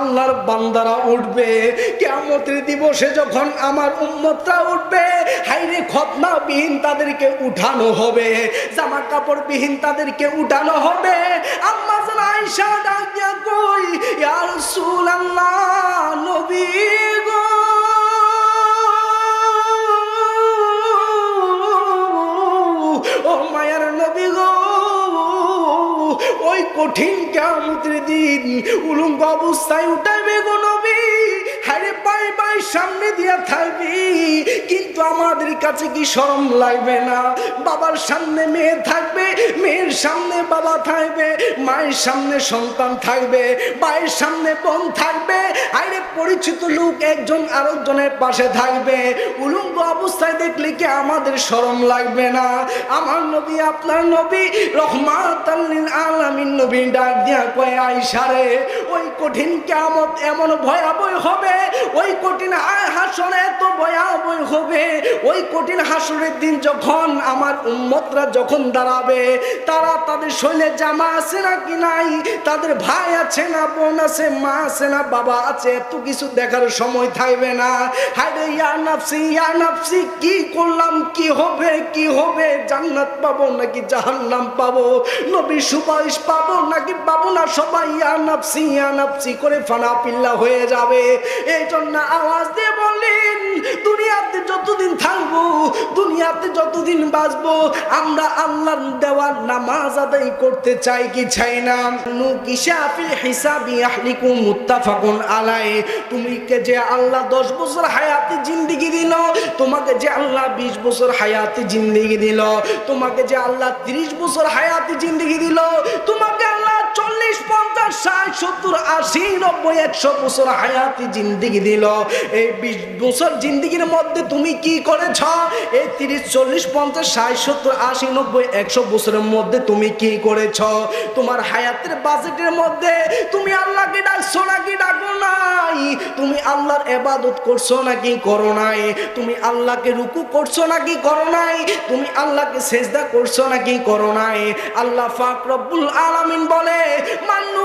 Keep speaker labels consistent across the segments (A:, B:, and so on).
A: আল্লাহর বান্দারা উঠবে। কেমতের দিবসে যখন আমার উম্মতরা উঠবে হাইরে খতনা বিহীন তাদেরকে উঠানো হবে জামা কাপড় বিহীন তাদেরকে উঠানো হবে। আম্মা কই, ইয়া রাসূলুল্লাহ, নবী কঠিন কেমতের দিন উলঙ্গ অবস্থায় উঠাইবে গো নবী। হারে পাই পাই সামনে দিয়া থাকবি। কিন্তু আমাদের কাছে কি শরম লাগবে না? বাবার সামনে মেয়ে থাকবে, মেয়ের সামনে বাবা থাকবে, মায়ের সামনে সন্তান থাকবে মায়ের সামনে বোন থাকবে, আরে পরিচিত লোক একজন আরেকজনের পাশে থাকবে। উলঙ্গ অবস্থায় দেখলে কি আমাদের শরম লাগবে না? আমার নবী, আপনার নবী রহমাত আলামিন নবী ডাক দিয়া কয়ে আইসারে ওই কঠিন কেমত এমন ভয়াবহ হবে, ওই কঠিন হাসর এত ভয়াবহ হবে। ওই কঠিন হাসুরের দিন যখন আমার উম্মতরা যখন দাঁড়াবে, তারা তাদের শৈলে জামা আছে না কি নাই? তাদের ভাই আছে না বোন আছে, মা আছে না বাবা আছে, এত কিছু দেখার সময় থাকবে না। হায়রে ইয়া নাফসি ইয়া নাফসি, কি করলাম, কি হবে কি হবে? জান্নাত পাবো নাকি জাহান্নাম পাবো? নবী সুপারিশ পাবো নাকি পাবো না সবাই? ইয়া নাফসি ইয়া নাফসি, করে ফানা পিল্লা হয়ে যাবে। এই জন্য আওয়াজ দিয়ে দুনিয়াতে যতদিন থাকব, দুনিয়াতে যতদিন বাঁচবো, আমরা আল্লাহর দেওয়ার নামাজ আদায় করতে চাই কি চাই না? নুকিশাফিল হিসাবি আহলিকুম মুত্তাফাকুন আলাই তুমি কে যে আল্লাহ 10 বছর হায়াতি জিন্দেগি দিল, তোমাকে যে আল্লাহ 20 বছর হায়াতি তোমাকে যে আল্লাহ 30 বছর হায়াতি জিন্দেগি দিল, তোমাকে আল্লাহ ষাট, সত্তর, আশি, নব্বই, একশো বছর হায়াতি জিন্দিগি দিল। এই বিশ মধ্যে তুমি কি করেছ? তিরিশ, চল্লিশ, পঞ্চাশ সত্তর, আশি, নব্বই, একশো বছরের মধ্যে তুমি কি করেছ? তোমার হায়াতের বাজেটের মধ্যে তুমি আল্লাহকে ডাকছো নাকি ডাকো নাই? তুমি আল্লাহর এবাদত করছ নাকি করো নাই? তুমি আল্লাহকে রুকু করছ নাকি করো নাই? তুমি আল্লাহকে সেজদা করছ নাকি করো নাই? আল্লাহ পাক রব্বুল আলামিন বলে মান্নু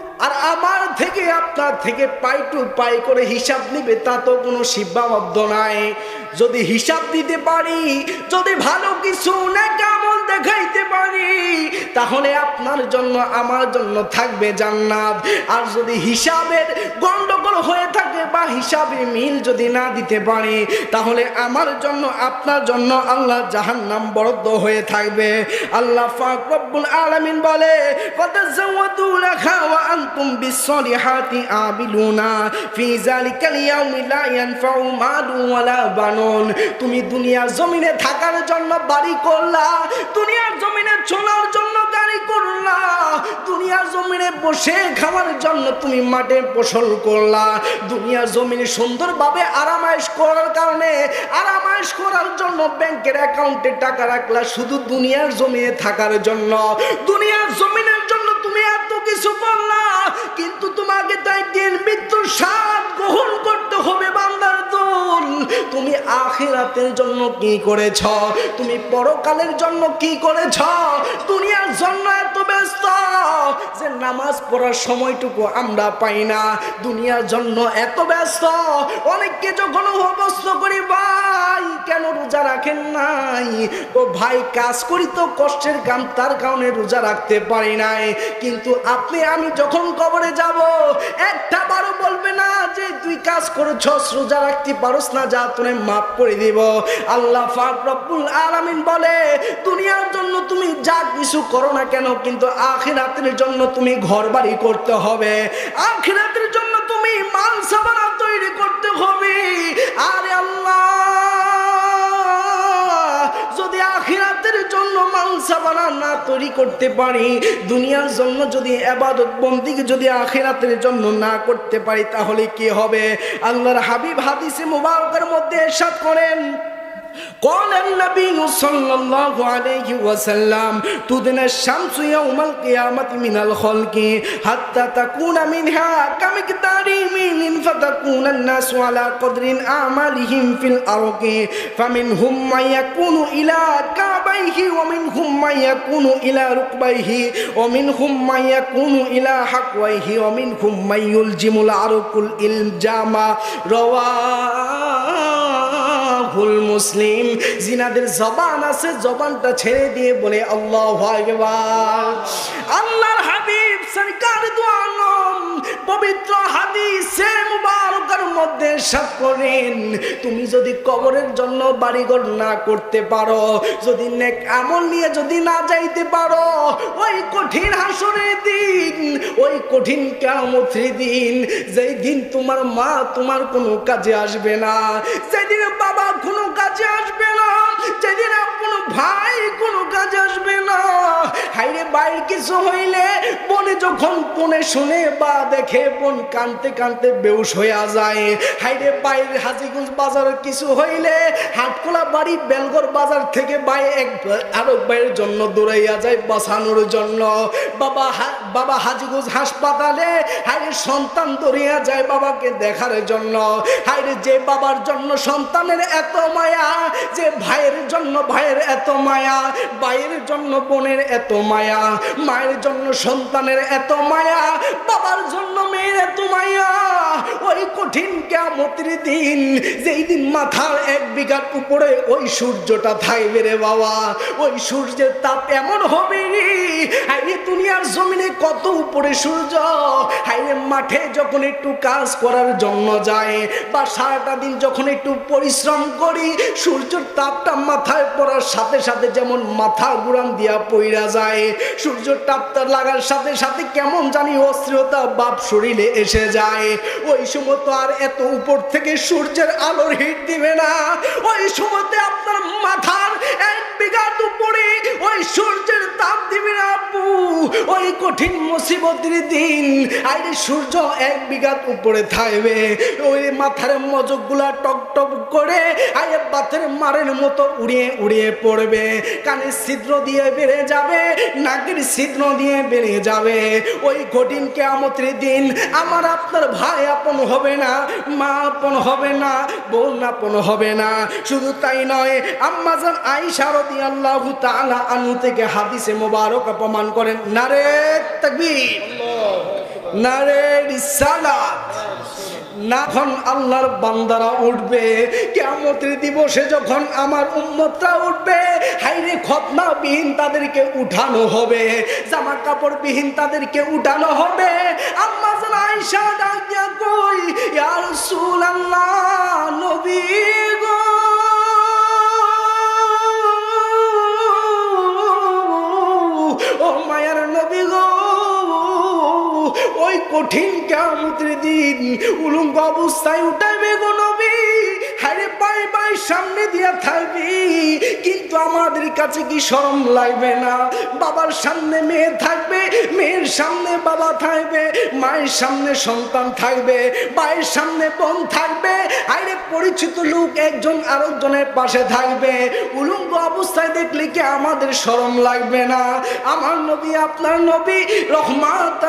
A: আর আমার থেকে, আপনার থেকে পাই টু পাই করে হিসাব নিবে, তা তো কোনো সীমাবদ্ধ নাই। যদি হিসাব দিতে পারি, যদি ভালো কিছু না দেখাইতে পারি, তাহলে আপনার জন্য, আমার জন্য থাকবে জান্নাত। আর যদি হিসাবের গন্ডগোল হয়ে থাকে বা হিসাবে মিল যদি না দিতে পারি, তাহলে আমার জন্য, আপনার জন্য আল্লাহ জাহান্নাম বরাদ্দ হয়ে থাকবে। আল্লাহ পাক রব্বুল আলামিন বলে ওয়া আনতুম বিসসালিহাতি আবিলুনা ফি যালিকাল ইয়াউমি লা ইয়ানফাউ মালু ওয়ালা বানুন। তুমি দুনিয়ার জমিনে থাকার জন্য বাড়ি করলা, দুনিয়ার জমিনে চলার জন্য গাড়ি করলা, দুনিয়ার জমিনে বসে খাওয়ার জন্য তুমি মাঠে ফসল করলা। দুনিয়ার জমিনে সুন্দরভাবে আরামাইশ করার কারণে আরামাইশ করার জন্য ব্যাংকের অ্যাকাউন্টে টাকা রাখলা শুধু দুনিয়ার জমিনে থাকার জন্য। দুনিয়ার জমিনের কিন্তু তোমাকে তাই দিন মৃত্যুর স্বাদ তুমি আখিরাতের জন্য কি করেছ? তুমি পরকালের জন্য কি করেছ? দুনিয়ার জন্য এত ব্যস্ত যে নামাজ পড়ার সময়টুকু আমরা পাই না। দুনিয়ার জন্য এত ব্যস্ত। অনেককে যখন অবস্থ করি, ভাই, কেন রোজা রাখেন নাই? ও ভাই, কাজ করি তো কষ্টের কাম, তার কারণে রোজা রাখতে পারি নাই। কিন্তু আপনি, আমি যখন কবরে যাব, একটা বারো বলবে না যে, তুই কাজ করেছস, রোজা রাখতে পারস না, যা তোরে মাফ করে দিব। আল্লাহ ফাক রব্বুল আলামিন বলে, দুনিয়ার জন্য তুমি যা কিছু করো না কেন, কিন্তু আখিরাতের জন্য তুমি ঘর বাড়ি করতে হবে। আখিরাতের জন্য তুমি সাবানা তৈরি করতে হবে। আরে আল্লাহ! যদি আখিরাতের জন্য মাংসা বানা না তৈরি করতে পারি, দুনিয়ার জন্য যদি আবাদত বন্দি যদি আখিরাতের জন্য না করতে পারি, তাহলে কি হবে? আল্লাহর হাবিব হাদিসে মুবারকের মধ্যে এরশাদ করেন قال النبي صلى الله عليه وسلم تدن الشمس يوم القيامة من الخلق حتى تكون منها كمقدار ميل فتكون الناس على قدر أعمالهم في الأرض فمنهم من يكون إلى كعبيه ومنهم من يكون إلى ركبيه ومنهم من يكون إلى حقويه ومنهم من يلجم العرق الإلجام رواه মুসলিম। জিনাদের জবান আছে জবানটা ছেড়ে দিয়ে বলে আল্লাহ আল্লাহ হাবিব সরকার দোয়ানম পবিত্র হাদিসে মুবারকের মধ্যে সাত করেন, তুমি যদি কবরের জন্য বাড়িঘর না করতে পারো, যদি নেক আমল নিয়ে যদি না যাইতে পারো, ওই কঠিন হাসরের দিন, ওই কঠিন কেমতের দিন, যেই দিন তোমার মা তোমার কোনো কাজে আসবে না, যেদিন বাবা কোনো কাজে আসবে না, যেদিন কোনো ভাই কোনো কাজে আসবে না হাইরে বাইর কিছু হইলে বনে যখন পনে শুনে বা দেখে বোন কানতে কানতে বেউস হইয়া যায়। হাইরে বাইরে হাজিগঞ্জ বাজারের কিছু হইলে হাটকোলা বাড়ি বেলগর বাজার থেকে বাই এক আরও বাইরের জন্য দৌড়াইয়া যায় বাঁচানোর জন্য। বাবা বাবা হাজিগঞ্জ হাসপাতালে হাইরে সন্তান দৌড়িয়া যায় বাবাকে দেখার জন্য। হাইরে যে বাবার জন্য সন্তানের এত মায়া, যে ভাইয়ের জন্য ভাইয়ের এত মায়া ভাইয়ের জন্য বোনের এত মায়া। মায়ের জন্য সন্তানের এত মায়া। বাবার জন্য মেয়ের এত মায়া ওই কঠিন কেমতির দিন, যেই দিন মাথার এক বিঘার উপরে ওই সূর্যটা থাকবে রে বাবা। ওই সূর্যের তাপ এমন হবে, হাইরে দুনিয়ার জমিনে কত উপরে সূর্য, হাইরে মাঠে যখন একটু কাজ করার জন্য যায়, বা সারাটা দিন যখন একটু পরিশ্রম করি, সূর্যের তাপটা মাথায় পড়ার সাথে সাথে যেমন মাথা গুড়ান দিয়া পইরা যায়, সূর্যের তাপটা লাগার সাথে সাথে কেমন জানি অস্থিরতা বাপ শরীরে এসে যায়। ওই সময় তো আর এত উপর থেকে সূর্যের আলোর হিট দিবে না। ওই সময়তে আপনার মাথার এক বিঘাত উপরে ওই সূর্যের ওই কঠিন মুসিবতের দিন আইরে সূর্য এক বিঘাত উপরে থাকবে ওই মাথার মজকগুলা টক টক করে আইরে বাতের মারের মতো উড়িয়ে উড়িয়ে পড়বে। কানের ছিদ্র দিয়ে বেড়ে যাবে, নাকের ছিদ্র দিয়ে বেড়ে যাবে। ওই কঠিন কেয়ামতের দিন আমার আপনার ভাই আপন হবে না, মা আপন হবে না, বোন আপন হবে না। শুধু তাই নয় আম্মাজান আইসা রাদিয়াল্লাহু তাআলা আনহু থেকে হাদিসে মোবারক অপমান করেন নারে তাকবীর, নারে রিসালাত। যখন আল্লাহর বান্দারা উঠবে কেমতের দিবসে যখন আমার উম্মতরা উঠবে হাইরে খতনা বিহীন তাদেরকে উঠানো হবে জামা কাপড় বিহীন তাদেরকে উঠানো হবে। আম্মা জান আয়েশা ডাক দিয়া কই, ইয়া রাসূলুল্লাহ কঠিন কেমন দিন উলঙ্গ অবস্থায় উঠাইবে গো নবী। পাই সামনে দিয়া থাকবি, কিন্তু আমাদের কাছে কি শরম লাগবে না? বাবার সামনে মেয়ে থাকবে, মেয়ের সামনে বাবা থাকবে, মায়ের সামনে সন্তান থাকবে, ভাইয়ের সামনে বোন থাকবে, আইরে পরিচিত লোক একজন আরেকজনের পাশে থাকবে। উলঙ্গ অবস্থায় দেখলে কি আমাদের শরম লাগবে না? আমার নবী, আপনার নবী রহমাত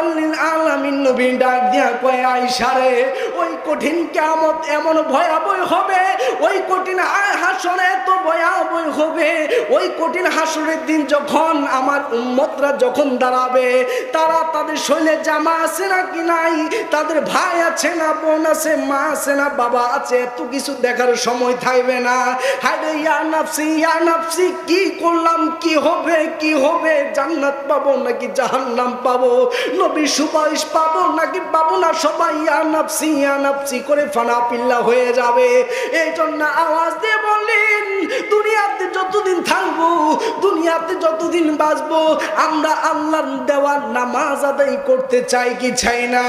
A: আলামিন নবী ডাক দিয়া কয় আইসারে ওই কঠিন কেমত এমন ভয়াবহ হবে, ওই কঠিন হাসর এত ভয়াবহ হবে। ওই কঠিন হাসরের দিন যখন আমার উম্মতরা যখন দাঁড়াবে, তারা তাদের শৈলে জামা আছে নাকি নাই? তাদের ভাই আছে না, বোন আছে, মা আছে না, বাবা আছে, এত কিছু দেখার সময় থাকবে না। হায়রে ইয়া নাফসি কি করলাম, কি হবে কি হবে? জান্নাত পাবো নাকি জাহান্নাম পাবো? নবী সুপারিশ পাবো নাকি পাবো না সবাই? ইয়া নাফসি করে ফানা পিল্লা হয়ে যাবে। এই জন্য আওয়াজ দিয়ে বললেন দুনিয়াতে যতদিন থাকব, দুনিয়াতে যতদিন বাঁচবো, আমরা আল্লাহর দেওয়ার নামাজ আদায় করতে চাই কি চাই না?